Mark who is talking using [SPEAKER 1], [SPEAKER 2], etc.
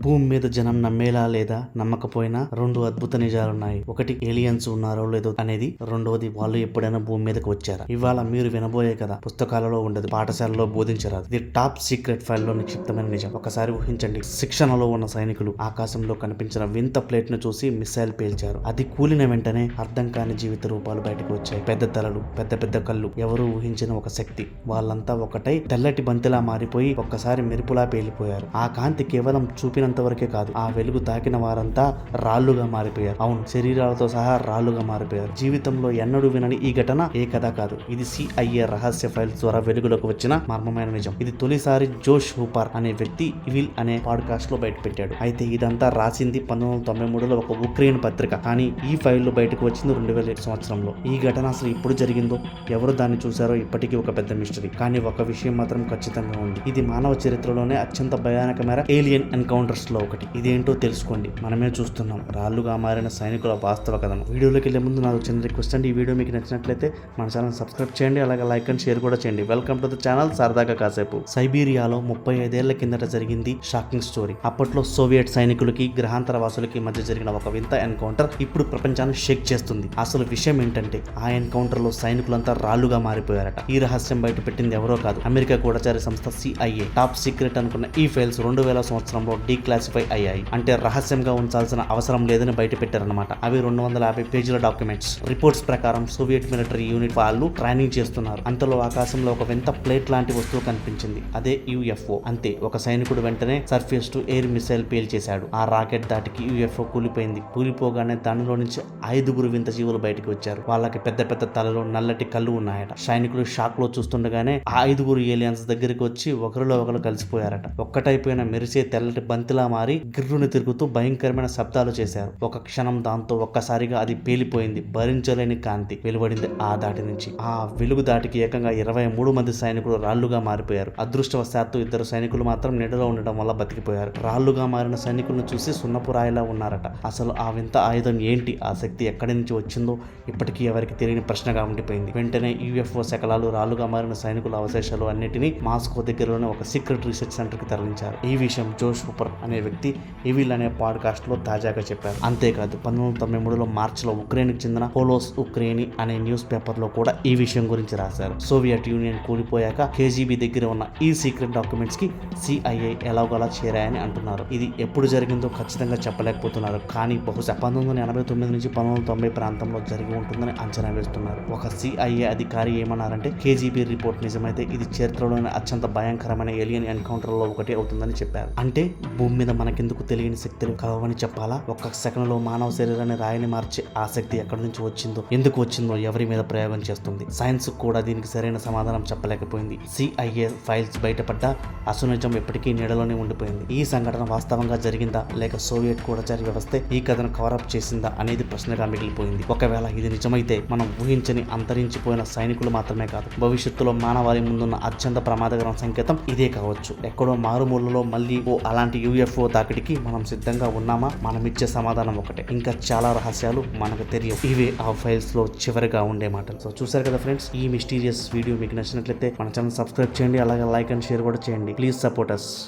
[SPEAKER 1] భూమి మీద జనం నమ్మేలా లేదా నమ్మకపోయినా రెండు అద్భుత నిజాలున్నాయి. ఒకటి ఏలియన్స్ ఉన్నారో లేదో అనేది. రెండవది వాళ్ళు ఎప్పుడైనా భూమి మీదకి వచ్చారా? ఇవాళ మీరు వినబోయే కదా పుస్తకాలలో ఉండదు. పాఠశాలలో బోధించరాదు. ఇది టాప్ సీక్రెట్ ఫైల్లో నిక్షిప్తమైన నిజం. ఒకసారి ఊహించండి. శిక్షణలో ఉన్న సైనికులు ఆకాశంలో కనిపించిన వింత ప్లేట్ను చూసి మిసైల్ పేల్చారు. అది కూలిన వెంటనే అర్థం కాని జీవిత రూపాలు బయటకు వచ్చాయి. పెద్ద తలలు పెద్ద పెద్ద కళ్ళు. ఎవరు ఊహించిన ఒక శక్తి. వాళ్ళంతా ఒకటై తెల్లటి బంతిలా మారిపోయి ఒక్కసారి మెరుపులా పేలిపోయారు. ఆ కాంతి కేవలం తాకినంత వరకే కాదు ఆ వెలుగు తాకిన వారంతా రాళ్ళుగా మారిపోయారు. అవును శరీరాలతో సహా రాళ్ళుగా మారిపోయారు. జీవితంలో ఎన్నడూ వినని ఈ ఘటన ఏ కథ కాదు. ఇది సిఐఏ రహస్య ఫైల్స్ ద్వారా వెలుగులోకి వచ్చిన మర్మమైన నిజం. ఇది తొలిసారి జోష్ హూపర్ అనే వ్యక్తి ఇవిల్ అనే పాడ్కాస్ట్లో బయట పెట్టాడు అయితే ఇదంతా రాసింది పంతొమ్మిది వందల తొంభై మూడులో ఒక ఉక్రెయిన్ పత్రిక. కానీ ఈ ఫైల్ బయటకు వచ్చింది రెండు వేల సంవత్సరంలో. ఈ ఘటన అసలు ఇప్పుడు జరిగిందో ఎవరు దాన్ని చూసారో ఇప్పటికీ ఒక పెద్ద మిస్టరీ కానీ ఒక విషయం మాత్రం ఖచ్చితంగా ఉంది. ఇది మానవ చరిత్రలోనే అత్యంత భయానకమైన ఏలియన్ ఎన్కౌంటర్ లో ఒకటి. ఇదేంటో తెలుసుకోండి. మనమే చూస్తున్నాం. రాళ్ళుగా మారిన సైనికుల వాస్తవ కథను. వీడియోలోకి వెళ్ళే ముందు నాకు చిన్న రిక్వెస్ట్ అండి. ఈ వీడియో మీకు నచ్చినట్లయితే మన ఛానల్ సబ్స్క్రైబ్ చేయండి. అలాగే లైక్ అండ్ షేర్ కూడా చేయండి. Welcome to the channel. సరదాగా కాసేపు. సైబీరియాలో ముప్పై ఐదేళ్ళ కిందట జరిగింది షాకింగ్ స్టోరీ. అప్పట్లో సోవియట్ సైనికులకి గ్రహాంతర వాసులకి మధ్య జరిగిన ఒక వింత ఎన్కౌంటర్ ఇప్పుడు ప్రపంచాన్ని షేక్ చేస్తుంది. అసలు విషయం ఏంటంటే ఆ ఎన్కౌంటర్లో సైనికులంతా రాళ్ళుగా మారిపోయారట. ఈ రహస్యం బయట పెట్టింది ఎవరో కాదు. అమెరికా గూఢచారి సంస్థ సిఐఏ. టాప్ సీక్రెట్ అనుకున్న ఈ ఫైల్స్ రెండు వేల సంవత్సరంలో డీ డీక్లాసిఫై అయ్యాయి. అంటే రహస్యంగా ఉంచాల్సిన అవసరం లేదని బయటపెట్టారన్నమాట. అవి రెండు వందల యాభై పేజీల డాక్యుమెంట్స్. రిపోర్ట్స్ ప్రకారం సోవియట్ మిలిటరీ యూనిట్ వాళ్ళు ట్రైనింగ్ చేస్తున్నారు. అంతలో ఆకాశంలో ఒక వింత ప్లేట్ లాంటి వస్తువు కనిపించింది. అదే యుఎఫ్ఓ. అంతే ఒక సైనికుడు వెంటనే సర్ఫేస్ టు ఎయిర్ మిసైల్ పేల్చేశాడు. ఆ రాకెట్ దాటికి యుఎఫ్ఓ కూలిపోయింది. కూలిపోగానే దానిలో నుంచి ఐదుగురు వింత జీవులు బయటకు వచ్చారు. వాళ్ళకి పెద్ద పెద్ద తలలో నల్లటి కళ్ళు ఉన్నాయట. సైనికులు షాక్లో చూస్తుండగానే ఆ ఐదుగురు ఏలియన్స్ దగ్గరికి వచ్చి ఒకరిలో ఒకరు కలిసిపోయారట. ఒక్కటైపోయిన మెరిసే తెల్లటి బంతి బంతిలా మారి గిర్రుని తిరుగుతూ భయంకరమైన శబ్దాలు చేశారు. ఒక క్షణం దాంతో ఒక్కసారిగా అది పేలిపోయింది. భరించలేని కాంతి వెలువడింది ఆ దాటి నుంచి. ఆ వెలుగు దాటికి ఏకంగా ఇరవై మూడు మంది సైనికులు రాళ్ళుగా మారిపోయారు. అదృష్టవశాత్తు ఇద్దరు సైనికులు మాత్రం నీడలో ఉండడం వల్ల బతికిపోయారు. రాళ్ళుగా మారిన సైనికులను చూసి సున్నపు రాయిలా ఉన్నారట. అసలు ఆ వింత ఆయుధం ఏంటి? ఆ శక్తి ఎక్కడి నుంచి వచ్చిందో ఇప్పటికీ ఎవరికి తెలియని ప్రశ్నగా ఉండిపోయింది. వెంటనే యుఎఫ్ఓ శకలాలు రాళ్ళుగా మారిన సైనికుల అవశేషాలు అన్నిటినీ మాస్కో దగ్గరలోనే ఒక సీక్రెట్ రీసెర్చ్ సెంటర్కి తరలించారు. ఈ విషయం జోష్ హూపర్ అనే వ్యక్తి ఈవిల్ అనే పాడ్కాస్ట్లో తాజాగా చెప్పారు. అంతేకాదు పంతొమ్మిది వందల తొంభై మూడులో మార్చిలో ఉక్రెయిన్కి చెందిన పోలోస్ ఉక్రెయిని అనే న్యూస్ పేపర్లో కూడా ఈ విషయం గురించి రాశారు. సోవియట్ యూనియన్ కూలిపోయాక కేజీబీ దగ్గర ఉన్న ఈ సీక్రెట్ డాక్యుమెంట్స్కి సిఐఏ ఎలాగోలా చేరాయని అంటున్నారు. ఇది ఎప్పుడు జరిగిందో ఖచ్చితంగా చెప్పలేకపోతున్నారు. కానీ బహుశా పంతొమ్మిది వందల ఎనభై తొమ్మిది నుంచి పంతొమ్మిది వందల తొంభై ప్రాంతంలో జరిగి ఉంటుందని అంచనా వేస్తున్నారు. ఒక సిఐఏ అధికారి ఏమన్నారంటే కేజీబీ రిపోర్ట్ నిజమైతే ఇది చరిత్రలోని అత్యంత భయంకరమైన ఏలియన్ ఎన్కౌంటర్లో ఒకటి అవుతుందని చెప్పారు. అంటే భూమి మీద మనకెందుకు తెలియని శక్తులు కావని చెప్పాలా? ఒక్క సెకండ్లో మానవ శరీరాన్ని రాయిని మార్చే ఆసక్తి ఎక్కడి నుంచి వచ్చిందో ఎందుకు వచ్చిందో ఎవరి మీద ప్రయోగం చేస్తుంది? సైన్స్ కూడా దీనికి సరైన సమాధానం చెప్పలేకపోయింది. సిఐఏ ఫైల్స్ బయటపడ్డ అసునిజం ఇప్పటికీ ఎప్పటికీ నీడలోనే ఉండిపోయింది. ఈ సంఘటన వాస్తవంగా జరిగిందా లేక సోవియట్ గూఢచారి వ్యవస్థ ఈ కథను కవరప్ చేసిందా అనేది ప్రశ్నగా మిగిలిపోయింది. ఒకవేళ ఇది నిజమైతే మనం ఊహించని అంతరించిపోయిన సైనికులు మాత్రమే కాదు భవిష్యత్తులో మానవాళి ముందున్న అత్యంత ప్రమాదకరం సంకేతం ఇదే కావచ్చు. ఎక్కడో మారుమూలలో మళ్ళీ ఓ అలాంటి యూఎఫ్ఓ తాకిడికి మనం సిద్ధంగా ఉన్నామా? మనం ఇచ్చే సమాధానం ఒకటే. ఇంకా చాలా రహస్యాలు మనకు తెలియవు. ఇవే ఆ ఫైల్స్లో చివరిగా ఉండే మాటలు. సో చూసారు కదా ఫ్రెండ్స్? ఈ మిస్టీరియస్ వీడియో మీకు నచ్చినట్లయితే మన ఛానల్ సబ్స్క్రైబ్ చేయండి. అలాగే లైక్ అండ్ షేర్ కూడా చేయండి. Please support us